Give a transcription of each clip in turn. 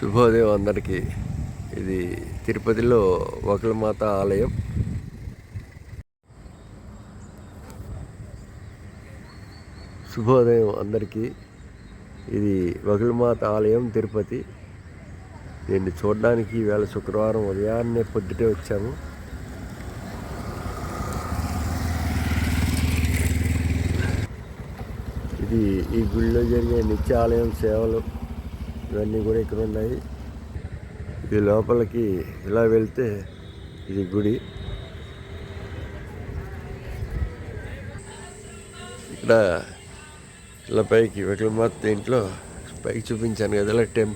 శుభోదయం అందరికీ ఇది తిరుపతిలో ఒకలమాత ఆలయం. శుభోదయం అందరికీ ఇది వకులమాత ఆలయం తిరుపతి. దీన్ని చూడడానికి ఈవేళ శుక్రవారం ఉదయాన్నే పొద్దుటే వచ్చాము. ఇది ఈ గుడిలో జరిగే నిత్య ఆలయం సేవలు. ఇవన్నీ కూడా ఇక్కడ ఉన్నాయి. ఇది లోపలికి ఇలా వెళ్తే ఇది గుడి. ఇక్కడ ఇలా పైకి వికలమాత ఇంట్లో పైకి చూపించాను కదా ఇలా టెం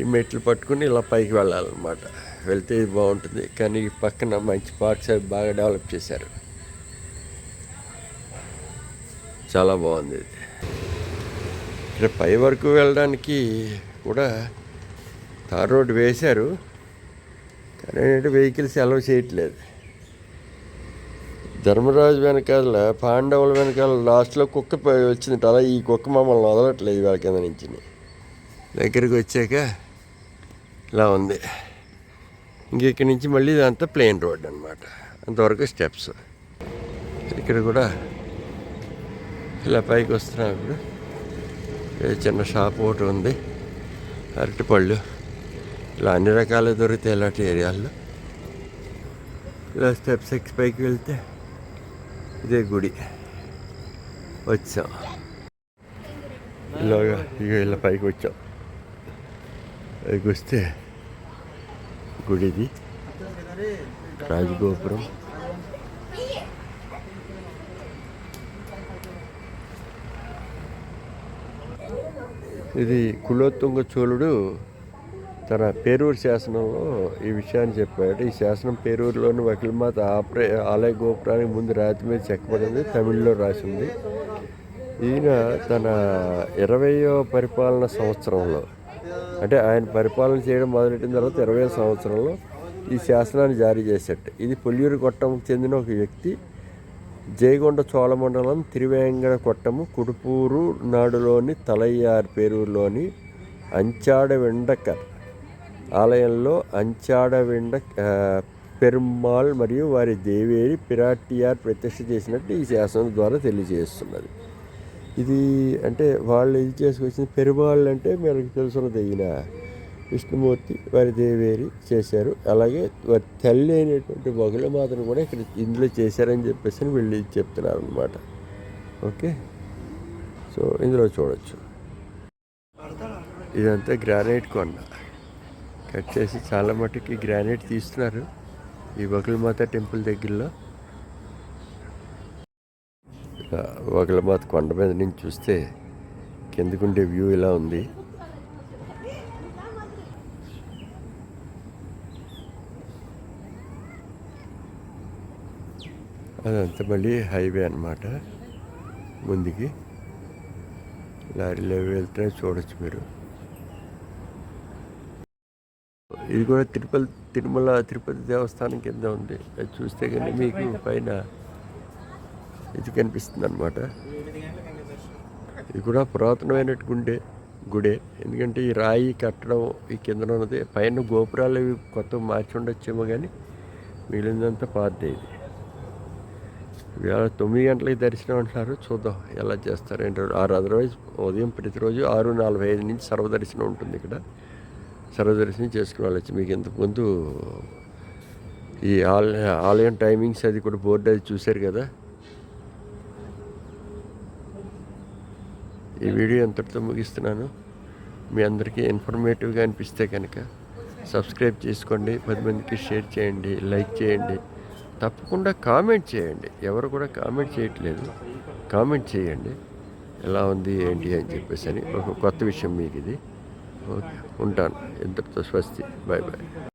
ఈ మెట్లు పట్టుకుని ఇలా పైకి వెళ్ళాలన్నమాట. వెళ్తే ఇది బాగుంటుంది. కానీ ఈ పక్కన మంచి పార్క్స్ అవి బాగా డెవలప్ చేశారు. చాలా బాగుంది ఇది. ఇక్కడ పై వరకు వెళ్ళడానికి కూడా తార్ రోడ్డు వేశారు. కానీ ఏంటంటే వెహికల్స్ అలౌ చేయట్లేదు. ధర్మరాజు వెనకాల పాండవుల వెనకాల లాస్ట్లో కుక్క వచ్చింది. అలా ఈ కుక్క మమ్మల్ని వదలట్లేదు ఇవాళ కింద నుంచి. దగ్గరికి వచ్చాక ఇలా ఉంది. ఇంక ఇక్కడి నుంచి మళ్ళీ ఇదంతా ప్లెయిన్ రోడ్ అనమాట అంతవరకు స్టెప్స్ ఇక్కడ కూడా ఇలా పైకి వస్తున్నాం ఇప్పుడు. చిన్న షాప్ ఒకటి ఉంది. అరటిపళ్ళు. ఇలా అన్ని రకాలు దొరుకుతాయి ఇలాంటి ఏరియాల్లో. ఇలా స్టెప్స్ ఎక్కి పైకి వెళ్తే ఇదే గుడి. వచ్చాం. ఇలాగా ఇక ఇలా పైకి వచ్చాం. పైకి వస్తే గుడిది. రాజగోపురం. ఇది కులోత్తుంగ చోళుడు తన పేరూరు శాసనంలో ఈ విషయాన్ని చెప్పాడు. ఈ శాసనం పేరూరులోని వకీల్మాత ఆపరే ఆలయ గోపురానికి ముందు రాతి మీద చెక్కబడింది తమిళ్ళో రాసింది ఈయన తన ఇరవయో పరిపాలన సంవత్సరంలో అంటే ఆయన పరిపాలన చేయడం మొదలెట్టిన తర్వాత ఇరవై సంవత్సరంలో ఈ శాసనాన్ని జారీ చేసేట ఇది పొల్యూరు కొట్టంకు చెందిన ఒక వ్యక్తి. జయగొండ చోళమండలం తిరువేంగడ కొట్టము కుడుపూరు నాడులోని తలయ్యార్ పేరూరులోని అంచాడ వెండకర్ ఆలయంలో అంచాడ వెండ పెరుమాళ్ మరియు వారి దేవేరి పిరాటియార్ ప్రతిష్ట చేసినట్టు ఈ శాసనం ద్వారా తెలియజేస్తున్నది. ఇది అంటే వాళ్ళు ఇది చేసుకొచ్చిన పెరుమాళ్ళు అంటే మనకు తెలుసున్నది ఈయన. విష్ణుమూర్తి వారి దేవేరి చేశారు. అలాగే వారి తల్లి అయినటువంటి బగుల మాతను కూడా ఇక్కడ ఇందులో చేశారని చెప్పేసి అని వీళ్ళు చెప్తున్నారు అనమాట ఓకే? సో ఇందులో చూడొచ్చు. ఇదంతా గ్రానైట్ కొండ. కట్ చేసి చాలా మట్టుకి గ్రానైట్ తీస్తున్నారు ఈ మాత టెంపుల్ దగ్గరలో. ఒకలమాత కొండ మీద నుంచి చూస్తే కిందకుండే వ్యూ ఇలా ఉంది. అదంతా మళ్ళీ హైవే అన్నమాట. ముందుకి. లారీలో వెళ్తే చూడొచ్చు మీరు. ఇది కూడా తిరుపతి తిరుమల తిరుపతి దేవస్థానం కింద ఉంది. అది చూస్తే కానీ మీకు పైన ఇది కనిపిస్తుంది అనమాట ఇది కూడా పురాతనమైన గుండె గుడే. ఎందుకంటే ఈ రాయి కట్టడం ఈ కింద ఉన్నది. పైన గోపురాలు ఇవి కొత్త మార్చి ఉండొచ్చేమో కానీ మిగిలిందంతా పాతదే ఇది. ఇవాళ తొమ్మిది గంటలకి దర్శనం అంటున్నారు. చూద్దాం ఎలా చేస్తారు ఏంటో ఆరు అదర్వైజ్ ఉదయం ప్రతిరోజు ఆరు నలభై ఐదు నుంచి సర్వదర్శనం ఉంటుంది ఇక్కడ. సర్వదర్శనం చేసుకుని వెళ్ళచ్చు. మీకు ఇంతకుముందు ఈ ఆలయ ఆలయం టైమింగ్స్ అది కూడా బోర్డు అది చూశారు కదా. ఈ వీడియో ఎంతటితో ముగిస్తున్నాను. మీ అందరికీ ఇన్ఫర్మేటివ్గా అనిపిస్తే కనుక సబ్స్క్రైబ్ చేసుకోండి. పది మందికి షేర్ చేయండి. లైక్ చేయండి. తప్పకుండా కామెంట్ చేయండి. ఎవరు కూడా కామెంట్ చేయట్లేదు. కామెంట్ చేయండి. ఎలా ఉంది ఏంటి అని చెప్పేసి అని. ఒక కొత్త విషయం మీకు ఇది ఓకే ఉంటాను. ఇద్దరితో స్వస్తి. Bye bye